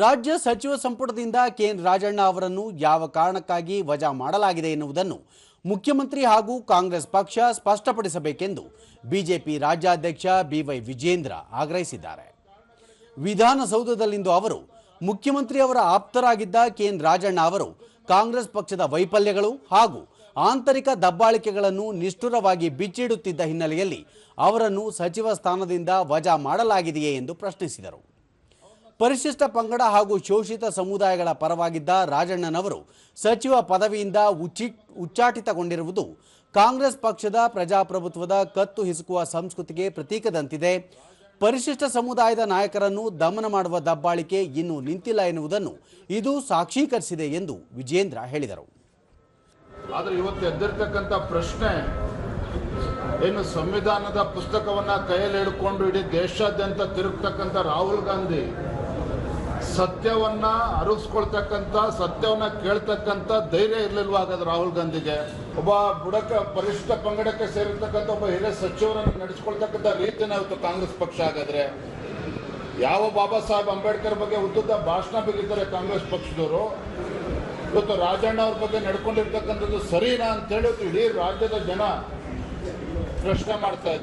ರಾಜ್ಯ ಸಚಿವ ಸಂಪುಟದಿಂದ ಕೆಎನ್ ರಾಜಣ್ಣ ಅವರನ್ನು ಯಾವ ಕಾರಣಕ್ಕಾಗಿ ವಜಾ ಮಾಡಲಾಗಿದೆ ಎನ್ನುವುದನ್ನು ಮುಖ್ಯಮಂತ್ರಿ ಹಾಗೂ ಕಾಂಗ್ರೆಸ್ ಪಕ್ಷ ಸ್ಪಷ್ಟಪಡಿಸಬೇಕೆಂದು ಬಿಜೆಪಿ ರಾಜ್ಯಾಧ್ಯಕ್ಷ ಬಿವೈ ವಿಜೇಂದ್ರ ಆಗ್ರಹಿಸಿದ್ದಾರೆ. ವಿಧಾನಸೌಧದಲ್ಲಿಂದು ಅವರು ಮುಖ್ಯಮಂತ್ರಿ ಅವರ ಆಪ್ತರಾಗಿದ್ದ ಕೆಎನ್ ರಾಜಣ್ಣ ಅವರು ಕಾಂಗ್ರೆಸ್ ಪಕ್ಷದ ವೈಫಲ್ಯಗಳು ಹಾಗೂ ಆಂತರಿಕ ದಬ್ಬಾಳಿಕೆಗಳನ್ನು ನಿಷ್ಠುರವಾಗಿ ಬಿಚ್ಚಿಡುತ್ತಿದ್ದ ಹಿನ್ನೆಲೆಯಲ್ಲಿ ಅವರನ್ನು ಸಚಿವ ಸ್ಥಾನದಿಂದ ವಜಾ ಮಾಡಲಾಗಿದೆಯೇ ಎಂದು ಪ್ರಶ್ನಿಸಿದರು. ಪರಿಶಿಷ್ಟ ಪಂಗಡ ಹಾಗೂ ಶೋಷಿತ ಸಮುದಾಯಗಳ ಪರವಾಗಿದ್ದ ರಾಜಣ್ಣನವರು ಸಚಿವ ಪದವಿಯಿಂದ ಉಚ್ಚಿ ಉಚ್ಚಾಟಿತಗೊಂಡಿರುವುದು ಕಾಂಗ್ರೆಸ್ ಪಕ್ಷದ ಪ್ರಜಾಪ್ರಭುತ್ವದ ಕತ್ತು ಹಿಸುಕುವ ಸಂಸ್ಕೃತಿಗೆ ಪ್ರತೀಕದಂತಿದೆ. ಪರಿಶಿಷ್ಟ ಸಮುದಾಯದ ನಾಯಕರನ್ನು ದಮನ ಮಾಡುವ ದಬ್ಬಾಳಿಕೆ ಇನ್ನೂ ನಿಂತಿಲ್ಲ ಎನ್ನುವುದನ್ನು ಇದು ಸಾಕ್ಷೀಕರಿಸಿದೆ ಎಂದು ವಿಜೇಂದ್ರ ಹೇಳಿದರು. ಆದರೆ ಇವತ್ತು ಎದ್ದಿರ್ತಕ್ಕಂಥ ಪ್ರಶ್ನೆ ಏನು ಸಂವಿಧಾನದ ಪುಸ್ತಕವನ್ನ ಕೈಯಲ್ಲಿ ಹಿಡ್ಕೊಂಡು ಇಡೀ ದೇಶಾದ್ಯಂತ ತಿರುಗ್ತಕ್ಕಂಥ ರಾಹುಲ್ ಗಾಂಧಿ ಸತ್ಯವನ್ನ ಅರಿಸ್ಕೊಳ್ತಕ್ಕಂಥ, ಸತ್ಯವನ್ನ ಕೇಳ್ತಕ್ಕಂಥ ಧೈರ್ಯ ಇರಲಿಲ್ವ ಹಾಗಾದ್ರೆ ರಾಹುಲ್ ಗಾಂಧಿಗೆ? ಒಬ್ಬ ಬುಡಕ ಪರಿಶಿಷ್ಟ ಪಂಗಡಕ್ಕೆ ಸೇರಿರ್ತಕ್ಕಂಥ ಒಬ್ಬ ಹಿರಿಯ ಸಚಿವರನ್ನು ನಡೆಸ್ಕೊಳ್ತಕ್ಕಂಥ ರೀತಿನ ಇವತ್ತು ಕಾಂಗ್ರೆಸ್ ಪಕ್ಷ ಹಾಗಾದ್ರೆ? ಯಾವ ಬಾಬಾ ಸಾಹೇಬ್ ಅಂಬೇಡ್ಕರ್ ಬಗ್ಗೆ ಉದ್ದುದ್ದ ಭಾಷಣ ಬಿಗಿದ್ದಾರೆ ಕಾಂಗ್ರೆಸ್ ಪಕ್ಷದವರು? ಇವತ್ತು ರಾಜಣ್ಣ ಅವ್ರ ಬಗ್ಗೆ ನಡ್ಕೊಂಡಿರ್ತಕ್ಕಂಥದ್ದು ಸರಿನಾ ಅಂತೇಳಿ ಇವತ್ತು ಇಡೀ ರಾಜ್ಯದ ಜನ ಪ್ರಶ್ನೆ ಮಾಡ್ತಾ ಇದ್ದಾರೆ.